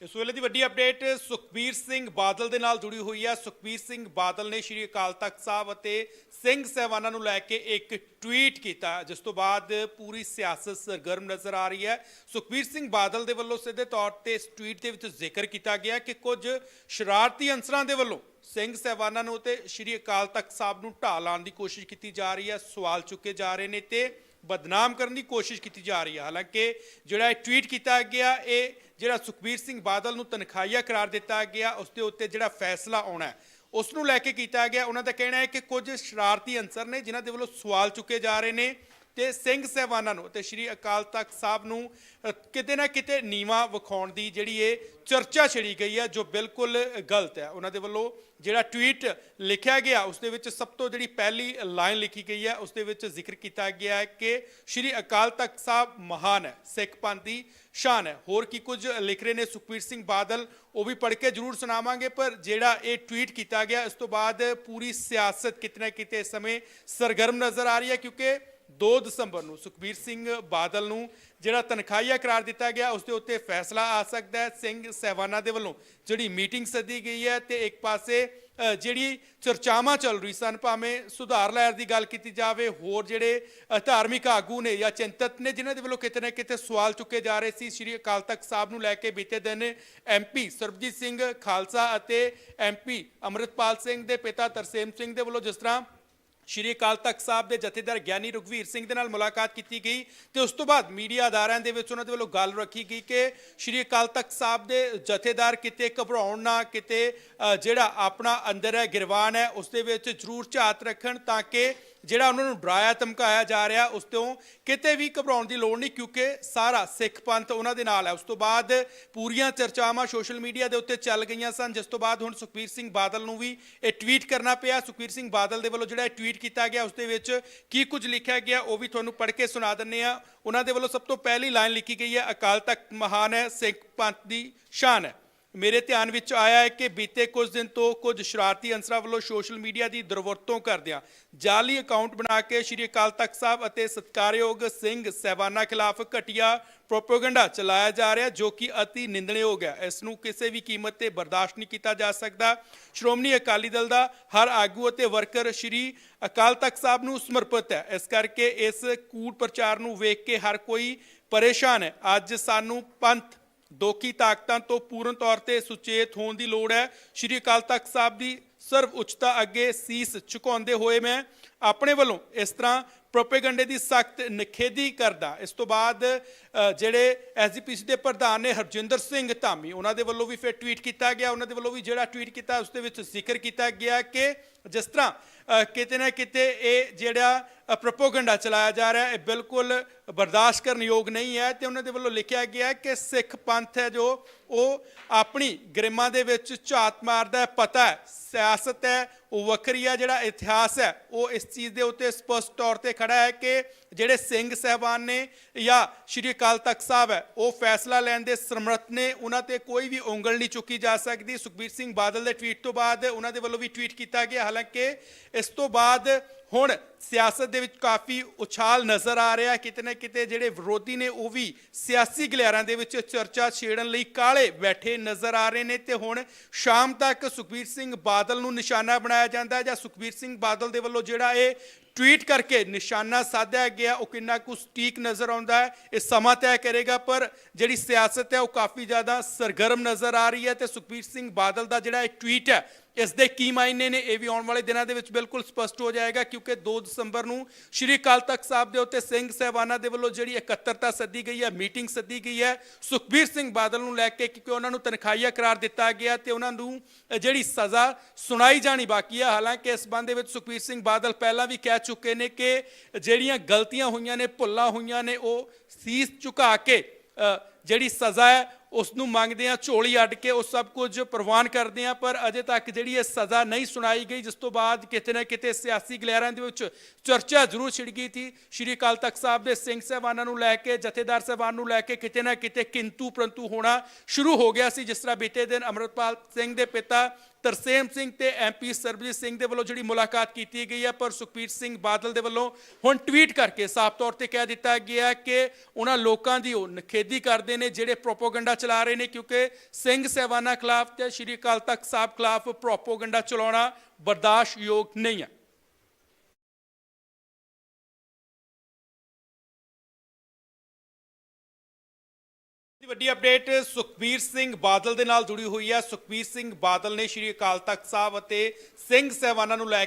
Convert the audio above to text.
ਇਸ ਵੇਲੇ ਦੀ ਵੱਡੀ ਅਪਡੇਟ ਸੁਖਬੀਰ ਸਿੰਘ ਬਾਦਲ ਦੇ ਨਾਲ ਜੁੜੀ ਹੋਈ ਹੈ। ਸੁਖਬੀਰ ਸਿੰਘ ਬਾਦਲ ਨੇ ਸ਼੍ਰੀ ਅਕਾਲ ਤਖਤ ਸਾਹਿਬ ਅਤੇ ਸਿੰਘ ਸਹਿਬਾਨਾਂ ਨੂੰ ਲੈ ਕੇ ਇੱਕ ਟਵੀਟ ਕੀਤਾ, ਜਿਸ ਤੋਂ ਬਾਅਦ ਪੂਰੀ ਸਿਆਸਤ ਸਰਗਰਮ ਨਜ਼ਰ ਆ ਰਹੀ ਹੈ। ਸੁਖਬੀਰ ਸਿੰਘ ਬਾਦਲ ਦੇ ਵੱਲੋਂ ਸਿੱਧੇ ਤੌਰ ਤੇ ਇਸ ਟਵੀਟ ਦੇ ਵਿੱਚ ਜ਼ਿਕਰ ਕੀਤਾ ਗਿਆ ਕਿ ਕੁਝ ਸ਼ਰਾਰਤੀ ਅੰਸਰਾਂ ਦੇ ਵੱਲੋਂ ਸਿੰਘ ਸਹਿਬਾਨਾਂ ਨੂੰ ਤੇ ਸ਼੍ਰੀ ਅਕਾਲ ਤਖਤ ਸਾਹਿਬ ਨੂੰ ਢਾਹ ਲਾਉਣ ਦੀ ਕੋਸ਼ਿਸ਼ ਕੀਤੀ ਜਾ ਰਹੀ ਹੈ। ਸਵਾਲ ਚੁੱਕੇ ਜਾ ਰਹੇ ਨੇ ਤੇ ਬਦਨਾਮ ਕਰਨ ਦੀ ਕੋਸ਼ਿਸ਼ ਕੀਤੀ ਜਾ ਰਹੀ ਹੈ ਹਾਲਾਂਕਿ ਜਿਹੜਾ ਇਹ ਟਵੀਟ ਕੀਤਾ ਗਿਆ, ਇਹ ਜਿਹੜਾ ਸੁਖਬੀਰ ਸਿੰਘ ਬਾਦਲ ਨੂੰ ਤਨਖਾਹੀਆ ਕਰਾਰ ਦਿੱਤਾ ਗਿਆ ਉਸ ਦੇ ਉੱਤੇ ਜਿਹੜਾ ਫੈਸਲਾ ਆਉਣਾ ਉਸ ਨੂੰ ਲੈ ਕੇ ਕੀਤਾ ਗਿਆ। ਉਹਨਾਂ ਦਾ ਕਹਿਣਾ ਹੈ ਕਿ ਕੁਝ ਸ਼ਰਾਰਤੀ ਅੰਸਰ ਨੇ ਜਿਨ੍ਹਾਂ ਦੇ ਵੱਲੋਂ ਸਵਾਲ ਚੁੱਕੇ ਜਾ ਰਹੇ ਨੇ। ਤੇ ਸਿੰਘ ਸਹਿਬਾਨਾਂ ਨੂੰ ਤੇ ਸ਼੍ਰੀ ਅਕਾਲ ਤਖਤ ਸਾਹਿਬ ਨੂੰ ਕਿਤੇ ਨਾ ਕਿਤੇ ਨੀਵਾ ਵਿਖਾਉਣ ਦੀ ਜਿਹੜੀ ਇਹ ਚਰਚਾ ਛਿੜੀ ਗਈ ਹੈ, ਜੋ ਬਿਲਕੁਲ ਗਲਤ ਹੈ। ਉਹਨਾਂ ਦੇ ਵੱਲੋਂ ਜਿਹੜਾ ਟਵੀਟ ਲਿਖਿਆ ਗਿਆ, ਉਸ ਦੇ ਵਿੱਚ ਸਭ ਤੋਂ ਜਿਹੜੀ ਪਹਿਲੀ ਲਾਈਨ ਲਿਖੀ ਗਈ ਹੈ, ਉਸ ਦੇ ਵਿੱਚ ਜ਼ਿਕਰ ਕੀਤਾ ਗਿਆ ਹੈ ਕਿ ਸ਼੍ਰੀ ਅਕਾਲ ਤਖਤ ਸਾਹਿਬ ਮਹਾਨ ਹੈ, ਸਿੱਖ ਪੰਥ ਦੀ ਸ਼ਾਨ ਹੈ। ਹੋਰ ਕੀ ਕੁਝ ਲਿਖ ਰਹੇ ਨੇ ਸੁਖਬੀਰ ਸਿੰਘ ਬਾਦਲ, ਉਹ ਵੀ ਪੜ੍ਹ ਕੇ ਜ਼ਰੂਰ ਸੁਣਾਵਾਂਗੇ, ਪਰ ਜਿਹੜਾ ਇਹ ਟਵੀਟ ਕੀਤਾ ਗਿਆ, ਇਸ ਤੋਂ ਬਾਅਦ ਪੂਰੀ ਸਿਆਸਤ ਕਿਤੇ ਨਾ ਕਿਤੇ ਇਸ ਸਮੇਂ ਸਰਗਰਮ ਨਜ਼ਰ ਆ ਰਹੀ ਹੈ, ਕਿਉਂਕਿ 2 ਦਸੰਬਰ ਨੂੰ ਸੁਖਬੀਰ ਸਿੰਘ ਬਾਦਲ ਨੂੰ ਜਿਹੜਾ ਤਨਖਾਹੀਆ ਕਰਾਰ ਦਿੱਤਾ ਗਿਆ, ਉਸ ਦੇ ਉੱਤੇ ਫੈਸਲਾ ਆ ਸਕਦਾ ਹੈ। ਸਿੰਘ ਸਹਿਬਾਨਾਂ ਦੇ ਵੱਲੋਂ ਜਿਹੜੀ ਮੀਟਿੰਗ ਸੱਦੀ ਗਈ ਹੈ ਤੇ ਇੱਕ ਪਾਸੇ ਜਿਹੜੀ ਚਰਚਾਵਾਂ ਚੱਲ ਰਹੀ ਸਨ, ਭਾਵੇਂ ਸੁਧਾਰ ਲਹਿਰ ਦੀ ਗੱਲ ਕੀਤੀ ਜਾਵੇ, ਹੋਰ ਜਿਹੜੇ ਧਾਰਮਿਕ ਆਗੂ ਨੇ ਜਾਂ ਚਿੰਤਤ ਨੇ, ਜਿਨ੍ਹਾਂ ਦੇ ਵੱਲੋਂ ਕਿਤੇ ਨਾ ਕਿਤੇ ਸਵਾਲ ਚੁੱਕੇ ਜਾ ਰਹੇ ਸੀ, ਸ੍ਰੀ ਅਕਾਲ ਤਖਤ ਸਾਹਿਬ ਨੂੰ ਲੈ ਕੇ ਬੀਤੇ ਦਿਨ ਐਮਪੀ ਸਰਬਜੀਤ ਸਿੰਘ ਖਾਲਸਾ ਅਤੇ ਐਮਪੀ ਅਮਰਿਤਪਾਲ ਸਿੰਘ ਦੇ ਪਿਤਾ ਤਰਸੇਮ ਸਿੰਘ ਦੇ ਵੱਲੋਂ ਜਿਸ ਤਰ੍ਹਾਂ ਸ਼੍ਰੀ ਅਕਾਲ ਤਖਤ ਸਾਹਿਬ ਦੇ ਜਥੇਦਾਰ ਗਿਆਨੀ ਰੁਗਵੀਰ ਸਿੰਘ ਦੇ ਨਾਲ ਮੁਲਾਕਾਤ ਕੀਤੀ ਗਈ ਤੇ ਉਸ ਤੋਂ ਬਾਅਦ ਮੀਡੀਆ ਅਦਾਰਿਆਂ ਦੇ ਵਿੱਚ ਉਹਨਾਂ ਦੇ ਵੱਲੋਂ ਗੱਲ ਰੱਖੀ ਗਈ ਕਿ ਸ਼੍ਰੀ ਅਕਾਲ ਤਖਤ ਸਾਹਿਬ ਦੇ ਜਥੇਦਾਰ ਕਿਤੇ ਘਬਰਾਉਣ ਨਾ, ਕਿਤੇ ਜਿਹੜਾ ਆਪਣਾ ਅੰਦਰ ਹੈ, ਗਿਰਵਾਨ ਹੈ, ਉਸ ਦੇ ਵਿੱਚ ਜ਼ਰੂਰ ਝਾਤ ਰੱਖਣ ਤਾਂ ਕਿ ਜਿਹੜਾ ਉਹਨਾਂ ਨੂੰ ਡਰਾਇਆ, ਧਮਕਾਇਆ ਜਾ ਰਿਹਾ, ਉਸ ਤੋਂ ਕਿਤੇ ਵੀ ਘਬਰਾਉਣ ਦੀ ਲੋੜ ਨਹੀਂ, ਕਿਉਂਕਿ ਸਾਰਾ ਸਿੱਖ ਪੰਥ ਉਹਨਾਂ ਦੇ ਨਾਲ ਹੈ। ਉਸ ਤੋਂ ਬਾਅਦ ਪੂਰੀਆਂ ਚਰਚਾਵਾਂ ਸੋਸ਼ਲ ਮੀਡੀਆ ਦੇ ਉੱਤੇ ਚੱਲ ਗਈਆਂ ਸਨ। ਜਿਸ ਤੋਂ ਬਾਅਦ ਹੁਣ ਸੁਖਬੀਰ ਸਿੰਘ ਬਾਦਲ ਨੂੰ ਵੀ ਇਹ ਟਵੀਟ ਕਰਨਾ ਪਿਆ। ਸੁਖਬੀਰ ਸਿੰਘ ਬਾਦਲ ਦੇ ਵੱਲੋਂ ਜਿਹੜਾ ਇਹ ਟਵੀਟ ਕੀਤਾ ਗਿਆ, ਉਸ ਦੇ ਵਿੱਚ ਕੀ ਕੁਝ ਲਿਖਿਆ ਗਿਆ, ਉਹ ਵੀ ਤੁਹਾਨੂੰ ਪੜ੍ਹ ਕੇ ਸੁਣਾ ਦਿੰਨੇ ਆ ਉਹਨਾਂ ਦੇ ਵੱਲੋਂ ਸਭ ਤੋਂ ਪਹਿਲੀ ਲਾਈਨ ਲਿਖੀ ਗਈ ਹੈ, ਅਕਾਲ ਤਖਤ ਮਹਾਨ ਹੈ, ਸਿੱਖ ਪੰਥ ਦੀ ਸ਼ਾਨ ਹੈ। ਮੇਰੇ ਧਿਆਨ ਵਿੱਚ ਆਇਆ ਹੈ ਕਿ ਬੀਤੇ ਕੁਝ ਦਿਨ ਤੋਂ ਕੁਝ ਸ਼ਰਾਰਤੀ ਅੰਸਰਾਂ ਵੱਲੋਂ ਸੋਸ਼ਲ ਮੀਡੀਆ ਦੀ ਦੁਰਵਰਤੋਂ ਕਰਦਿਆਂ ਜਾਲੀ ਅਕਾਊਂਟ ਬਣਾ ਕੇ ਸ਼੍ਰੀ ਅਕਾਲ ਤਖਤ ਸਾਹਿਬ ਅਤੇ ਸਤਕਾਰਯੋਗ ਸਿੰਘ ਸਹਿਬਾਨਾਂ ਖਿਲਾਫ ਘਟੀਆ ਪ੍ਰੋਪਗੈਂਡਾ ਚਲਾਇਆ ਜਾ ਰਿਹਾ ਜੋ ਕਿ ਅਤੀ ਨਿੰਦਣਯੋਗ ਹੈ। ਇਸ ਨੂੰ ਕਿਸੇ ਵੀ ਕੀਮਤ ਤੇ ਬਰਦਾਸ਼ਤ ਨਹੀਂ ਕੀਤਾ ਜਾ ਸਕਦਾ। ਸ਼੍ਰੋਮਣੀ ਅਕਾਲੀ ਦਲ ਦਾ ਹਰ ਆਗੂ ਅਤੇ ਵਰਕਰ ਸ਼੍ਰੀ ਅਕਾਲ ਤਖਤ ਸਾਹਿਬ ਨੂੰ ਸਮਰਪਿਤ ਹੈ। ਇਸ ਕਰਕੇ ਇਸ ਕੂੜ ਪ੍ਰਚਾਰ ਨੂੰ ਵੇਖ ਕੇ ਹਰ ਕੋਈ ਪਰੇਸ਼ਾਨ ਹੈ। ਅੱਜ ਸਾਨੂੰ ਪੰਥ ਦੋਖੀ ਤਾਕਤਾਂ ਤੋਂ ਪੂਰਨ ਤੌਰ ਤੇ ਸੁਚੇਤ ਹੋਣ ਦੀ ਲੋੜ ਹੈ। ਸ਼੍ਰੀ ਅਕਾਲ ਤਖਤ ਸਾਹਿਬ ਦੀ ਸਰਵ ਉੱਚਤਾ ਅੱਗੇ ਸੀਸ ਝੁਕਾਉਂਦੇ ਹੋਏ ਮੈਂ ਆਪਣੇ ਵੱਲੋਂ ਇਸ ਤਰ੍ਹਾਂ ਪ੍ਰੋਪੇਗੈਂਡੇ ਦੀ ਸਖਤ ਨਿਖੇਧੀ ਕਰਦਾ। ਇਸ ਤੋਂ ਬਾਅਦ ਅ, ਜਿਹੜੇ ਐਸਜੀਪੀਸੀ ਦੇ ਪ੍ਰਧਾਨ ਨੇ ਹਰਜਿੰਦਰ ਸਿੰਘ ਧਾਮੀ ਉਹਨਾਂ ਦੇ ਵੱਲੋਂ ਵੀ ਫਿਰ ਟਵੀਟ ਕੀਤਾ ਗਿਆ। ਉਹਨਾਂ ਦੇ ਵੱਲੋਂ ਵੀ ਜਿਹੜਾ ਟਵੀਟ ਕੀਤਾ ਉਸ ਦੇ ਵਿੱਚ ਜ਼ਿਕਰ ਕੀਤਾ ਗਿਆ ਕਿ ਜਿਸ ਤਰ੍ਹਾਂ ਕਿਤੇ ਨਾ ਕਿਤੇ ਇਹ ਜਿਹੜਾ ਪ੍ਰੋਪੋਗੈਂਡਾ ਚਲਾਇਆ ਜਾ ਰਿਹਾ ਹੈ ਇਹ ਬਿਲਕੁਲ ਬਰਦਾਸ਼ਤ ਕਰਨ ਯੋਗ ਨਹੀਂ ਹੈ ਤੇ ਉਹਨਾਂ ਦੇ ਵੱਲੋਂ ਲਿਖਿਆ ਗਿਆ ਹੈ ਕਿ ਸਿੱਖ ਪੰਥ ਹੈ ਜੋ, ਉਹ ਆਪਣੀ ਗਰਿਮਾ ਦੇ ਵਿੱਚ ਝਾਤ ਮਾਰਦਾ ਹੈ, ਪਤਾ ਹੈ, ਸਿਆਸਤ ਹੈ, ਉਹ ਵੱਖਰੀ ਹੈ, ਜਿਹੜਾ ਇਤਿਹਾਸ ਹੈ, ਉਹ ਇਸ ਚੀਜ਼ ਦੇ ਉੱਤੇ ਸਪਸ਼ਟ ਤੌਰ ਤੇ ਖੜਾ ਹੈ ਕਿ ਜਿਹੜੇ ਸਿੰਘ ਸਹਿਬਾਨ ਨੇ ਜਾਂ ਸ਼੍ਰੀ ਅਕਾਲ ਤਖਤ ਸਾਹਿਬ ਹੈ, ਉਹ ਫੈਸਲਾ ਲੈਣ ਦੇ ਸਮਰੱਥ ਨੇ, ਉਹਨਾਂ ਤੇ ਕੋਈ ਵੀ ਉਂਗਲ ਨਹੀਂ ਚੁੱਕੀ ਜਾ ਸਕਦੀ। ਸੁਖਬੀਰ ਸਿੰਘ ਬਾਦਲ ਦੇ ਟਵੀਟ ਤੋਂ ਬਾਅਦ ਉਹਨਾਂ ਦੇ ਵੱਲੋਂ ਵੀ ਟਵੀਟ ਕੀਤਾ ਗਿਆ ਹਾਲਾਂਕਿ ਇਸ ਤੋਂ ਬਾਅਦ ਹੁਣ ਸਿਆਸਤ ਦੇ ਵਿੱਚ ਕਾਫੀ ਉਛਾਲ ਨਜ਼ਰ ਆ ਰਿਹਾ ਕਿਤੇ ਨਾ ਕਿਤੇ ਜਿਹੜੇ ਵਿਰੋਧੀ ਨੇ ਉਹ ਵੀ ਸਿਆਸੀ ਗਲਿਆਰਾਂ ਦੇ ਵਿੱਚ ਚਰਚਾ ਛੇੜਨ ਲਈ ਕਾਲੇ ਬੈਠੇ ਨਜ਼ਰ ਆ ਰਹੇ ਨੇ ਤੇ ਹੁਣ ਸ਼ਾਮ ਤੱਕ ਸੁਖਬੀਰ ਸਿੰਘ ਬਾਦਲ ਨੂੰ ਨਿਸ਼ਾਨਾ ਬਣਾਇਆ ਜਾਂਦਾ ਹੈ ਜਾਂ ਸੁਖਬੀਰ ਸਿੰਘ ਬਾਦਲ ਦੇ ਵੱਲੋਂ ਜਿਹੜਾ ਇਹ ਟਵੀਟ ਕਰਕੇ ਨਿਸ਼ਾਨਾ ਸਾਧਿਆ ਗਿਆ, ਉਹ ਕਿੰਨਾ ਕੁ ਸਟੀਕ ਨਜ਼ਰ ਆਉਂਦਾ ਹੈ, ਇਹ ਸਮਾਂ ਤੈਅ ਕਰੇਗਾ, ਪਰ ਜਿਹੜੀ ਸਿਆਸਤ ਹੈ ਉਹ ਕਾਫੀ ਜ਼ਿਆਦਾ ਸਰਗਰਮ ਨਜ਼ਰ ਆ ਰਹੀ ਹੈ ਤੇ ਸੁਖਬੀਰ ਸਿੰਘ ਬਾਦਲ ਦਾ ਜਿਹੜਾ ਇਹ ਟਵੀਟ ਹੈ ਇਸ ਦੇ ਕੀ ਮਾਇਨੇ ਨੇ, ਇਹ ਵੀ ਆਉਣ ਵਾਲੇ ਦਿਨਾਂ ਦੇ ਵਿੱਚ ਬਿਲਕੁਲ ਸਪਸ਼ਟ ਹੋ ਜਾਏਗਾ, ਕਿਉਂਕਿ 2 ਦਸੰਬਰ ਨੂੰ ਸ਼੍ਰੀ ਅਕਾਲ ਤਖਤ ਸਾਹਿਬ ਦੇ ਉੱਤੇ ਸਿੰਘ ਸਹਿਬਾਨਾਂ ਦੇ ਵੱਲੋਂ ਜਿਹੜੀ ਇਕੱਤਰਤਾ ਸੱਦੀ ਗਈ ਹੈ, ਮੀਟਿੰਗ ਸੱਦੀ ਗਈ ਹੈ, ਸੁਖਬੀਰ ਸਿੰਘ ਬਾਦਲ ਨੂੰ ਲੈ ਕੇ ਕਿਉਂਕਿ ਉਹਨਾਂ ਨੂੰ ਤਨਖਾਹੀਆ ਕਰਾਰ ਦਿੱਤਾ ਗਿਆ ਤੇ ਉਹਨਾਂ ਨੂੰ ਜਿਹੜੀ ਸਜ਼ਾ ਸੁਣਾਈ ਜਾਣੀ ਬਾਕੀ ਹੈ। ਹਾਲਾਂਕਿ ਇਸ ਬੰਦੇ ਵਿੱਚ ਸੁਖਬੀਰ ਸਿੰਘ ਬਾਦਲ ਪਹਿਲਾਂ ਵੀ ਕਹਿ ਚੁੱਕੇ ਨੇ ਕਿ ਜਿਹੜੀਆਂ ਗਲਤੀਆਂ ਹੋਈਆਂ ਨੇ, ਭੁੱਲਾਂ ਹੋਈਆਂ ਨੇ, ਉਹ ਸੀਸ ਝੁਕਾ ਕੇ ਜਿਹੜੀ ਸਜ਼ਾ ਹੈ ਉਸ ਨੂੰ ਮੰਗਦੇ ਆ ਝੋਲੀ ਅੱਡ ਕੇ ਉਹ ਸਭ ਕੁਝ ਪ੍ਰਵਾਨ ਕਰਦੇ ਆ ਪਰ ਅਜੇ ਤੱਕ ਜਿਹੜੀ ਇਹ ਸਜ਼ਾ ਨਹੀਂ ਸੁਣਾਈ ਗਈ, ਜਿਸ ਤੋਂ ਬਾਅਦ ਕਿਤੇ ਨਾ ਕਿਤੇ ਸਿਆਸੀ ਗਲਿਆਰਾਂ ਦੇ ਵਿੱਚ ਚਰਚਾ ਜ਼ਰੂਰ ਛਿੜ ਗਈ ਸੀ। ਸ਼੍ਰੀ ਅਕਾਲ ਤਖਤ ਸਾਹਿਬ ਦੇ ਸਿੰਘ ਸਾਹਿਬਾਨਾਂ ਨੂੰ ਲੈ ਕੇ, ਜਥੇਦਾਰ ਸਾਹਿਬਾਨ ਨੂੰ ਲੈ ਕੇ ਕਿਤੇ ਨਾ ਕਿਤੇ ਕਿੰਤੂ ਪਰੰਤੂ ਹੋਣਾ ਸ਼ੁਰੂ ਹੋ ਗਿਆ ਸੀ, ਜਿਸ ਤਰ੍ਹਾਂ ਬੀਤੇ ਦਿਨ ਅਮਰਤਪਾਲ ਸਿੰਘ ਦੇ ਪਿਤਾ ਤਰਸੇਮ ਸਿੰਘ ਤੇ ਐਮਪੀ ਸਰਬਜੀਤ ਸਿੰਘ ਦੇ ਵੱਲੋਂ ਜਿਹੜੀ ਮੁਲਾਕਾਤ ਕੀਤੀ ਗਈ ਹੈ, ਪਰ ਸੁਖਬੀਰ ਸਿੰਘ ਬਾਦਲ ਦੇ ਵੱਲੋਂ ਹੁਣ ਟਵੀਟ ਕਰਕੇ ਸਾਫ਼ ਤੌਰ ਤੇ ਕਹਿ ਦਿੱਤਾ ਗਿਆ ਕਿ ਉਹਨਾਂ ਲੋਕਾਂ ਦੀ ਉਹ ਨਖੇਦੀ ਕਰਦੇ ਨੇ, ਜਿਹੜੇ ਪ੍ਰੋਪੋਗੰਡਾ ਚਲਾ ਰਹੇ ਨੇ, ਕਿਉਂਕਿ ਸਿੰਘ ਸਹਿਬਾਨਾਂ ਖਿਲਾਫ ਤੇ ਸ਼੍ਰੀ ਅਕਾਲ ਤਖਤ ਸਾਹਿਬ ਖਿਲਾਫ ਪ੍ਰੋਪੋਗੰਡਾ ਚਲਾਉਣਾ ਬਰਦਾਸ਼ਤਯੋਗ ਨਹੀਂ ਹੈ। ਵੱਡੀ ਅਪਡੇਟ ਸੁਖਬੀਰ ਸਿੰਘ ਬਾਦਲ ਦੇ ਨਾਲ ਜੁੜੀ ਹੋਈ ਹੈ। ਸੁਖਬੀਰ ਸਿੰਘ ਬਾਦਲ ਨੇ ਸ਼੍ਰੀ ਅਕਾਲ ਤਖਤ ਸਾਹਿਬ ਅਤੇ ਸਿੰਘ ਸਹਿਬਾਨਾਂ ਨੂੰ ਲੈ